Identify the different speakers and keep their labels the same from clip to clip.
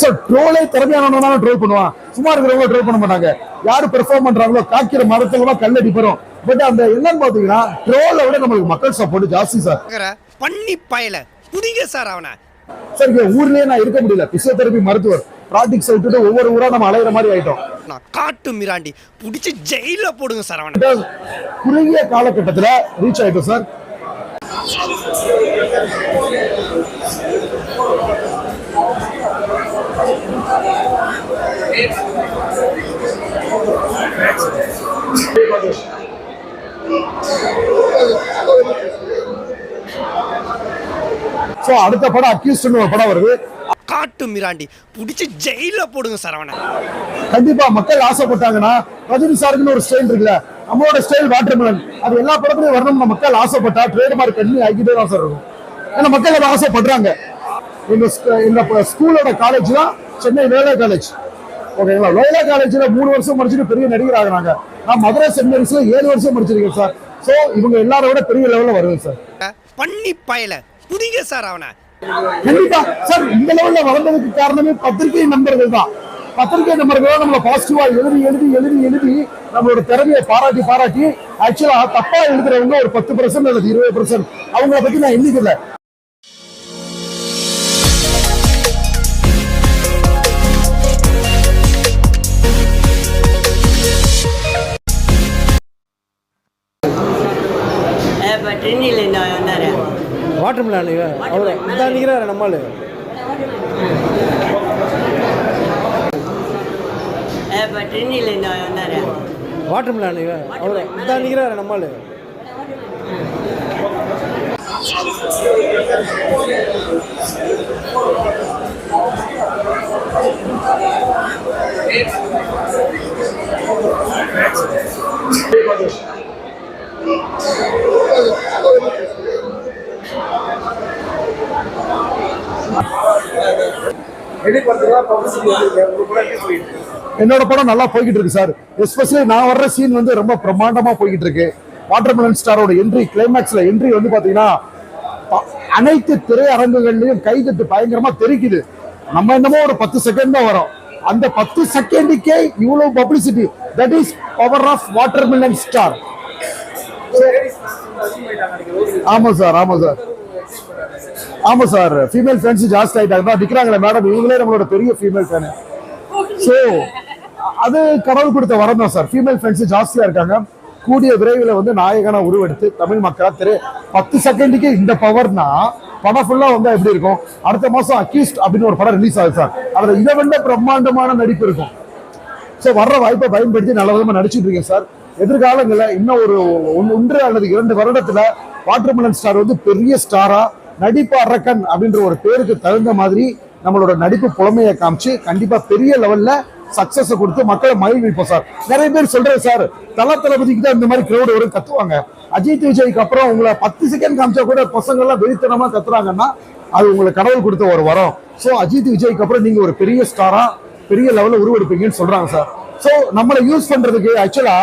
Speaker 1: Sir ட்ரோலே திறமையானவனா troll பண்ணுவான். சும்மா இருக்கிறவங்க ட்ரோல் பண்ண மாட்டாங்க. யாரு பெர்ஃபார்ம் பண்றாங்களோ காக்கிற மரத்துல கல்லடி போறோம் பட் அந்த என்னன்னு பாத்தீங்கன்னா ட்ரோலை விட நம்மளுக்கு மக்கள் சப்போர்ட் ஜாஸ்தி சார்
Speaker 2: பண்ணி பயல. புடிங்க சார் அவனை.
Speaker 1: சார் இங்க ஊர்லயே நான் இருக்க முடியல. பிசியோதெரபி மருத்துவர். ப்ராக்டிக்ஸ் விட்டுட்டு ஒவ்வொரு ஊரா நம்ம அலையிற மாதிரி ஆயிட்டோம்.
Speaker 2: நான் காட்டு மிராண்டி. புடிச்சு ஜெயில போடுங்க சார் அவனை.
Speaker 1: குறுகிய காலகட்டத்துல ரீச் ஆயிட்டோம் சார் ஸோ அடுத்த படம் அக்யூஸ்ட்னு ஒரு படம் வருது.
Speaker 2: காட்டு மிராண்டி. புடிச்சு ஜெயில போடுங்க சார் அவனை
Speaker 1: கண்டிப்பா மக்கள் ஆசைப்பட்டாங்கன்னா ரஜினி சாருக்குன்னு ஒரு ஸ்டைல் இருக்குல்ல நம்மளோட ஸ்டைல் வாட்டர்மெலன் அது எல்லா படத்துலயும் வரணும்னு மக்கள் ஆசைப்பட்டா ட்ரேட்மார்க் கண்ணி ஆகிட்டே தான் சார் இருக்கும். ஏன்னா மக்கள் அதை ஆசைப்படுறாங்க. ப- ஸ்கூலோட காலேஜ் தான் சென்னை லோயலா காலேஜ் ஓகேங்களா? லோயலா காலேஜ்ல மூணு வருஷம் முடிச்சுட்டு பெரிய நடிகர் ஆகுறாங்க. நான் மதுரை சென்ட் மேரிஸ்ல ஏழு வருஷம் முடிச்சிருக்கேன் சார் ஸோ இவங்க எல்லாரை விட பெரிய லெவல்ல வருவேன் சார்
Speaker 2: பண்ணி பயல. புடிங்க சார் அவனை.
Speaker 1: கண்டிப்பா சார் இந்த லெவல்ல வளர்ந்ததுக்கு காரணமே பத்திரிகை நண்பர்கள் தான். பத்திரிகை நண்பர்கள் தான் நம்மள பாசிட்டிவா எழுதி எழுதி எழுதி எழுதி நம்மளோட திறமையை பாராட்டி பாராட்டி ஆக்சுவலா தப்பா எழுதுறவங்க ஒரு பத்து பர்சன்ட் அல்லது இருபது பர்சன்ட் அவங்கள பத்தி நான் எண்ணிக்கல.
Speaker 3: வாட்டர் மிலான் அவர் இதான் நிற்கிறாரு நம்மளு. வாட்டர் மிலான் அவர் இதான் நிற்கிறாரு நம்மளு.
Speaker 1: என்னோட படம் நல்லா போய்கிட்டு இருக்கு சார். எஸ்பெஷலி நான் வர்ற சீன் வந்து ரொம்ப பிரம்மாண்டமா போய்கிட்டு இருக்கு. வாட்டர்மெலன் ஸ்டாரோட என்ட்ரி கிளைமேக்ஸ்ல என்ட்ரி வந்து பாத்தீங்கன்னா அனைத்து திரையரங்குகள்லயும் கைதட்டு பயங்கரமா தெரிக்குது. நம்ம என்னமோ ஒரு பத்து செகண்ட் தான் வரும். அந்த பத்து செகண்டுக்கே இவ்வளவு publicity that is power of watermelon star ஆமா சார் ஆமா சார். ஆமா சார் ஃபீமேல் ஃபேன்ஸ் ஜாஸ்தி ஆயிட்டாங்க. தான் நிக்கிறாங்களே மேடம் இவங்களே நம்மளோட பெரிய ஃபீமேல் ஃபேனு ஸோ அது கடவுள் கொடுத்த வரம் தான் சார். ஃபீமேல் ஃபேன்ஸ் ஜாஸ்தியா இருக்காங்க. கூடிய விரைவில் வந்து நாயகனா உருவெடுத்து தமிழ் மக்களா திரு பத்து செகண்டுக்கு இந்த பவர்னா படம் ஃபுல்லா வந்தா எப்படி இருக்கும்? அடுத்த மாசம் அக்யூஸ்ட் அப்படின்னு ஒரு படம் ரிலீஸ் ஆகுது சார். அதுல இதை விட பிரம்மாண்டமான நடிப்பு இருக்கும். ஸோ வர்ற வாய்ப்பை பயன்படுத்தி நல்ல விதமா நடிச்சிட்டு இருக்கேன் சார். எதிர்காலங்களில் இன்னும் ஒரு ஒன்று அல்லது இரண்டு வருடத்துல வாட்டர்மெலன் ஸ்டார் வந்து பெரிய ஸ்டாரா நடிப்பு அரக்கன் அப்படின்ற ஒரு பேருக்கு தகுந்த மாதிரி நம்மளோட நடிப்பு புலமையை காமிச்சு கண்டிப்பா பெரிய லெவல்ல சக்சஸ் கொடுத்து மக்களை மகிழ்விப்போம் சார். நிறைய பேர் சொல்கிறேன் சார் தல தளபதிக்கு தான் இந்த மாதிரி கிரௌட் வரும் கத்துவாங்க. அஜித் விஜய்க்கு அப்புறம் உங்களை பத்து செகண்ட் காமிச்சா கூட பசங்க எல்லாம் வெறித்தனமா கத்துறாங்கன்னா அது உங்களுக்கு கடவுள் கொடுத்த ஒரு வரம். ஸோ அஜித் விஜய்க்கு அப்புறம் நீங்க ஒரு பெரிய ஸ்டாரா பெரிய லெவலில் உருவெடுப்பீங்கன்னு சொல்றாங்க சார். ஸோ நம்மளை யூஸ் பண்றதுக்கு ஆக்சுவலா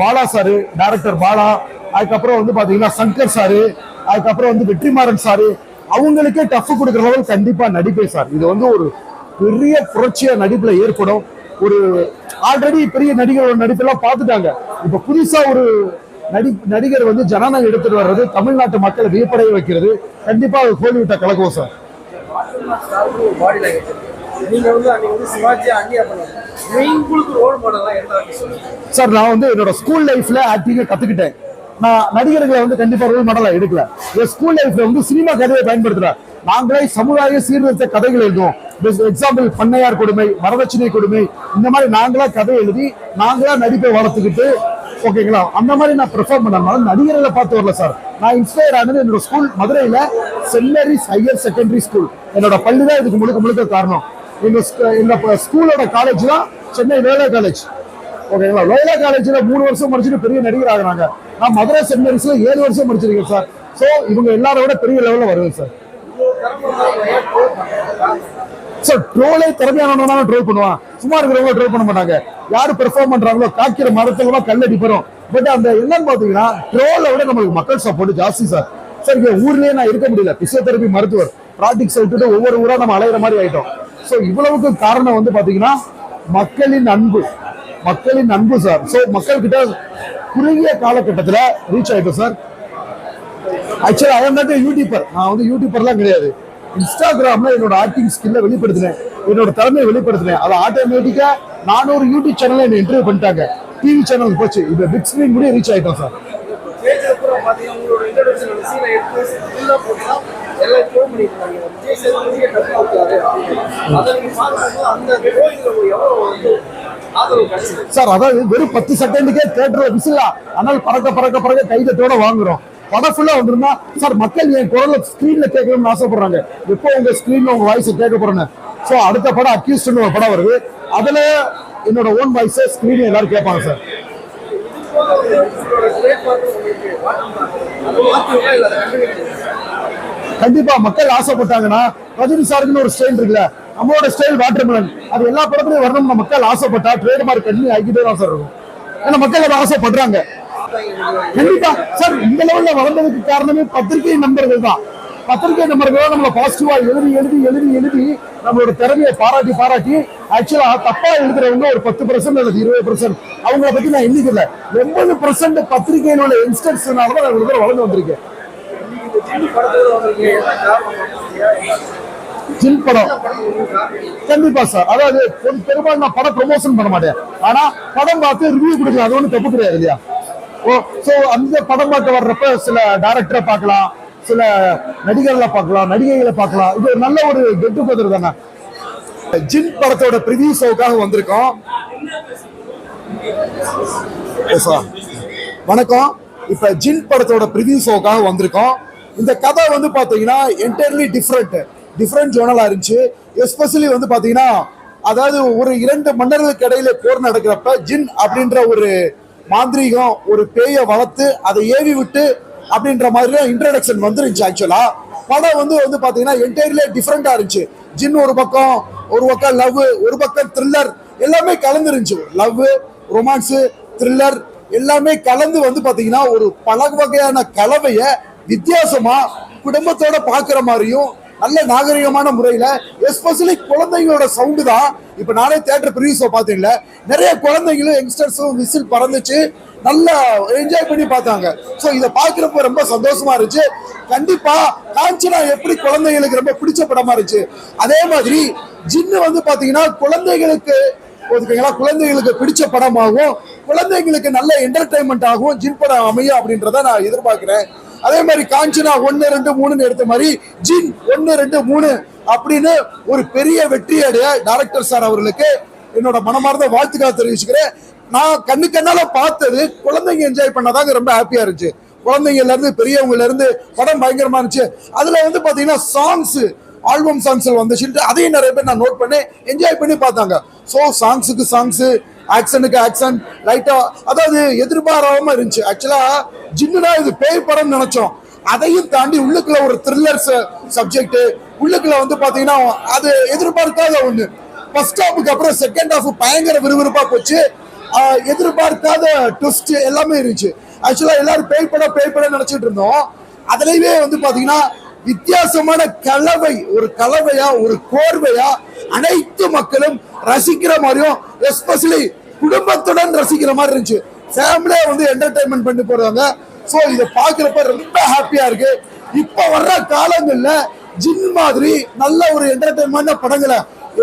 Speaker 1: பாலா சாரு டைரக்டர் பாலா அதுக்கப்புறம் வந்து பாத்தீங்கன்னா சங்கர் சாரு அதுக்கப்புறம் வந்து வெற்றிமாறன் சாரு அவங்களுக்கே டஃப் கொடுக்குற லெவல் கண்டிப்பா நடிப்பே சார். இது வந்து ஒரு பெரிய புரட்சியா நடிப்புல ஏற்படும். ஒரு ஆல்ரெடி பெரிய நடிகரோட நடிப்பெல்லாம் பார்த்துட்டாங்க. இப்ப புதுசா ஒரு நடி நடிகர் வந்து ஜனநாயகம் எடுத்துட்டு வர்றது தமிழ்நாட்டு மக்களை வியப்படைய வைக்கிறது. கண்டிப்பா அது ஹோலிவுட்டை கலக்குவோம் சார்.
Speaker 4: நீங்க வந்து அன்னைக்கு வந்து சிவாஜி அங்கேயா பண்ணுவாங்க
Speaker 1: சார் நான் வந்து என்னோட ஸ்கூல் லைஃப்ல ஆக்டிங்க கத்துக்கிட்டேன். நான் நடிகர்களை வந்து கண்டிப்பா ரோல் மாடலா எடுக்கல. என் ஸ்கூல் லைஃப்ல வந்து சினிமா கதையை பயன்படுத்துறேன். நாங்களே சமுதாய சீர்திருத்த கதைகள் எழுதுவோம். எக்ஸாம்பிள் பண்ணையார் கொடுமை வரதட்சணை கொடுமை இந்த மாதிரி நாங்களா கதை எழுதி நாங்களா நடிப்பை வளர்த்துக்கிட்டு ஓகேங்களா? அந்த மாதிரி நான் பெர்ஃபார்ம் பண்ணனால நடிகர்களை பார்த்து வரல சார். நான் இன்ஸ்பயர் ஆனது என்னோட ஸ்கூல் மதுரையில செல்லரிஸ் ஹையர் செகண்டரி ஸ்கூல் என்னோட பள்ளி தான் இதுக்கு முழுக்க முழுக்க காரணம். இந்த இந்த ஸ்கூலோட காலேஜ் தான் சென்னை வேலை காலேஜ் ஓகேங்களா? லோயா காலேஜில் மூணு வருஷம் முடிச்சுட்டு பெரிய நடிகர் ஆகுறாங்க. நான் மதுரை சென்ட் மேரிஸ்ல ஏழு வருஷம் முடிச்சிருக்கேன் சார். ஸோ இவங்க எல்லாரை விட பெரிய லெவலில் வருவேன் சார். சார் ட்ரோலே திறமையானவனா ட்ரோல் பண்ணுவான். சும்மா இருக்கிறவங்க ட்ரோல் பண்ண மாட்டாங்க. யாரு பெர்ஃபார்ம் பண்றாங்களோ காக்கிற மரத்துல கல்லடி போறோம் பட் அந்த என்னன்னு பாத்தீங்கன்னா ட்ரோலை விட நம்மளுக்கு மக்கள் சப்போர்ட் ஜாஸ்தி சார். சார் இங்க ஊர்லயே நான் இருக்க முடியல. பிசியோதெரபி மருத்துவர். ப்ராக்டிக்ஸ் விட்டுட்டு ஒவ்வொரு ஊரா நம்ம அலையிற மாதிரி ஆயிட்டோம். ஸோ இவ்வளவுக்கு காரணம் வந்து பார்த்தீங்கன்னா மக்களின் அன்பு. மக்களின் அன்பு சார் ஸோ மக்கள்கிட்ட குறுகிய காலகட்டத்தில் ரீச் ஆயிட்டோம் சார் ஆக்சுவலாக ஐ எம் நாட் யூடியூபர் நான் வந்து யூடியூபர்லாம் கிடையாது. இன்ஸ்டாகிராமில் என்னோட ஆக்டிங் ஸ்கில்லை வெளிப்படுத்தினேன். என்னோட திறமையை வெளிப்படுத்தினேன். அது ஆட்டோமேட்டிக்காக நானூறு யூடியூப் சேனலில் என்னை இன்டர்வியூ பண்ணிட்டாங்க. டிவி சேனல் போச்சு. இப்போ பிக் ஸ்க்ரீன் முடிய ரீச் ஆகிட்டோம் சார் சார் அதாவது வெறும் பத்து செகண்டுக்கே தேட்டர்ல விசிலா ஆனால் பறக்க பறக்க பறக்க கைதட்டோட வாங்குறோம். படம் ஃபுல்லா வந்துருந்தா சார் மக்கள் என் குரல ஸ்கிரீன்ல கேட்கணும்னு ஆசைப்படுறாங்க. எப்போ உங்க ஸ்கிரீன்ல உங்க வாய்ஸ் கேட்க போறேன்னு? சோ அடுத்த படம் அக்யூஸ்ட்னு ஒரு படம் வருது. அதுல என்னோட ஓன் வாய்ஸ் ஸ்கிரீன் எல்லாரும் கேட்பாங்க சார். கண்டிப்பா மக்கள் ஆசைப்பட்டாங்கன்னா ரஜினி சாருக்குன்னு ஒரு ஸ்டைல் இருக்குல்ல நம்மளோட ஸ்டைல் வாட்டர்மெலன் அது எல்லா படத்துலயும் வரணும்னு மக்கள் ஆசைப்பட்டா ட்ரேட் மார்க் கண்ணி ஆகிட்டே தான் சார் இருக்கும். ஏன்னா மக்கள் அதை ஆசைப்படுறாங்க. கண்டிப்பா. சார் இந்த லெவல்ல வளர்ந்ததுக்கு காரணமே பத்திரிகை நண்பர்கள் தான். பத்திரிகை நண்பர்கள் நம்மளை பாசிட்டிவா எழுதி எழுதி எழுதி எழுதி நம்மளோட திறமையை பாராட்டி பாராட்டி ஆக்சுவலா தப்பா எழுதுறவங்க ஒரு பத்து பர்சன்ட் அல்லது இருபது பர்சன்ட் அவங்கள பத்தி நான் எண்ணிக்கல. எண்பது பர்சன்ட் பத்திரிகையில் உள்ள தான் நான் இவ்வளவு வளர்ந்து வந்திருக்கேன்
Speaker 4: இந்த சின்ன படத்தோட உங்களுக்கு என்ன காரணம்
Speaker 1: ஜில் படம். கண்டிப்பா சார். அதாவது பெரு- பெரும்பாலும் நான் படம் ப்ரொமோஷன் பண்ண மாட்டேன். ஆனா படம் பார்த்து ரிவ்யூ கொடுக்கலாம் அது ஒன்றும் தப்பு கிடையாது இல்லையா? ஓ ஸோ அந்த படம் பார்க்க வர்றப்ப சில டேரக்டரை பார்க்கலாம் சில நடிகர்களை பார்க்கலாம் நடிகைகளை பார்க்கலாம். இது ஒரு நல்ல ஒரு கெட் டுகெதர் தானே. ஜின் படத்தோட ப்ரிவியூ ஷோக்காக வந்திருக்கோம். வணக்கம். இப்ப ஜின் படத்தோட ப்ரிவியூ ஷோக்காக வந்திருக்கோம். இந்த கதை வந்து பார்த்தீங்கன்னா என்டையர்லி டிஃப்ரெண்ட் டிஃப்ரெண்ட் ஜோனலாக இருந்துச்சு. எஸ்பெஷலி வந்து பார்த்தீங்கன்னா அதாவது ஒரு இரண்டு மன்னர்களுக்கு இடையில போர் நடக்கிறப்ப ஜின் அப்படின்ற ஒரு மாந்திரீகம் ஒரு பேயை வளர்த்து அதை ஏவி விட்டு அப்படின்ற மாதிரிலாம் இன்ட்ரடக்ஷன் வந்துருந்துச்சு ஆக்சுவலா படம் வந்து வந்து பார்த்தீங்கன்னா என்டையர்லி டிஃப்ரெண்ட்டாக இருந்துச்சு. ஜின் ஒரு பக்கம் ஒரு பக்கம் லவ் ஒரு பக்கம் த்ரில்லர் எல்லாமே கலந்துருந்துச்சு லவ் ரொமான்ஸு த்ரில்லர் எல்லாமே கலந்து வந்து பார்த்தீங்கன்னா ஒரு பல வகையான கலவையை வித்தியாசமா குடும்பத்தோட பாக்குற மாதிரியும் நல்ல நாகரிகமான முறையில எஸ்பெஷலி குழந்தைங்களோட சவுண்டு தான். இப்ப நானே தேட்டர் ப்ரீவியஸை பார்த்தீங்கல்ல நிறைய குழந்தைங்களும் யங்ஸ்டர்ஸும் விசில் பறந்துச்சு. நல்லா என்ஜாய் பண்ணி பார்த்தாங்க. ஸோ இதை பார்க்குறப்ப ரொம்ப சந்தோஷமா இருந்துச்சு. கண்டிப்பா காஞ்சனா எப்படி குழந்தைங்களுக்கு ரொம்ப பிடிச்ச படமா இருந்துச்சு. அதே மாதிரி ஜின்னு வந்து பாத்தீங்கன்னா குழந்தைகளுக்கு ஓகேங்களா குழந்தைகளுக்கு பிடிச்ச படமாகவும் குழந்தைங்களுக்கு நல்ல என்டர்டைன்மெண்ட் ஆகும் ஜின் படம் அமையும் அப்படின்றத நான் எதிர்பார்க்கிறேன். அதே மாதிரி காஞ்சனா ஒன்னு ரெண்டு மூணுன்னு எடுத்த மாதிரி ஜின் ஒன்னு ரெண்டு மூணு அப்படின்னு ஒரு பெரிய வெற்றியடைய டைரக்டர் சார் அவர்களுக்கு என்னோட மனமார்ந்த வாழ்த்துக்களை தெரிவிச்சுக்கிறேன். நான் கண்ணு கண்ணால பார்த்தது குழந்தைங்க என்ஜாய் பண்ணதாங்க ரொம்ப ஹாப்பியா இருந்துச்சு. குழந்தைங்கல இருந்து பெரியவங்கல இருந்து படம் பயங்கரமா இருந்துச்சு. அதுல வந்து பாத்தீங்கன்னா சாங்ஸ் ஆல்பம் சாங்ஸ் வந்துச்சுட்டு அதையும் நிறைய பேர் நான் நோட் பண்ணி என்ஜாய் பண்ணி பார்த்தாங்க. ஸோ சாங்ஸுக்கு சாங்ஸு ஆக்ஷனுக்கு ஆக்ஷன் லைட்டா அதாவது எதிர்பாராம இருந்துச்சு. ஆக்சுவலா ஜின்னுனா இது பேய் படம் நினைச்சோம். அதையும் தாண்டி உள்ளுக்குள்ள ஒரு த்ரில்லர் சப்ஜெக்ட் உள்ளுக்குள்ள வந்து பாத்தீங்கன்னா அது எதிர்பார்க்காத ஒண்ணு. ஃபர்ஸ்ட் ஹாஃபுக்கு அப்புறம் செகண்ட் ஹாஃப் பயங்கர விறுவிறுப்பா போச்சு. எதிர்பார்க்காத ட்விஸ்ட் எல்லாமே இருந்துச்சு. ஆக்சுவலா எல்லாரும் பேய் படம் பேய் படம் நினைச்சிட்டு இருந்தோம். அதுலயே வந்து பாத்தீங்கன்னா வித்தியாசமான கலவை ஒரு கலவையா ஒரு கோர்வையா அனைத்து மக்களும் ரசிக்கிற மாதிரியும் எஸ்பெஷலி குடும்பத்துடன் ரசிக்கிற மாதிரி இருந்துச்சு. ஃபேமிலியா வந்து என்டர்டைன்மெண்ட் பண்ணி போறாங்க ஸோ இதை பார்க்குறப்ப ரொம்ப ஹாப்பியா இருக்கு. இப்போ வர்ற காலங்களில் ஜின் மாதிரி நல்ல ஒரு என்டர்டைன்மெண்ட் படங்களை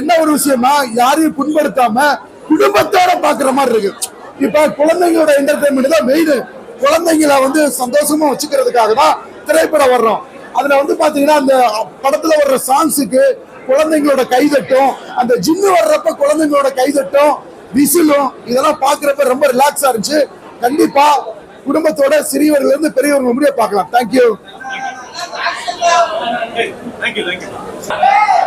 Speaker 1: என்ன ஒரு விஷயம்னா யாரையும் புண்படுத்தாம குடும்பத்தோட பாக்குற மாதிரி இருக்கு. இப்ப குழந்தைங்களோட என்டர்டைன்மெண்ட் தான் மெயின் குழந்தைங்களை வந்து சந்தோஷமா வச்சுக்கிறதுக்காக தான் திரைப்படம் வர்றோம். அதுல வந்து பாத்தீங்கன்னா அந்த படத்துல வர்ற சாங்ஸுக்கு குழந்தைங்களோட கைதட்டும் அந்த ஜிம்மு வர்றப்ப குழந்தைங்களோட கைதட்டும் விசிலும் இதெல்லாம் பாக்குறப்ப ரொம்ப ரிலாக்ஸா இருந்துச்சு. கண்டிப்பா குடும்பத்தோட சிறியவர்கள் இருந்து பெரியவர்கள் முடிய பார்க்கலாம். தேங்க்யூ ஓகேவா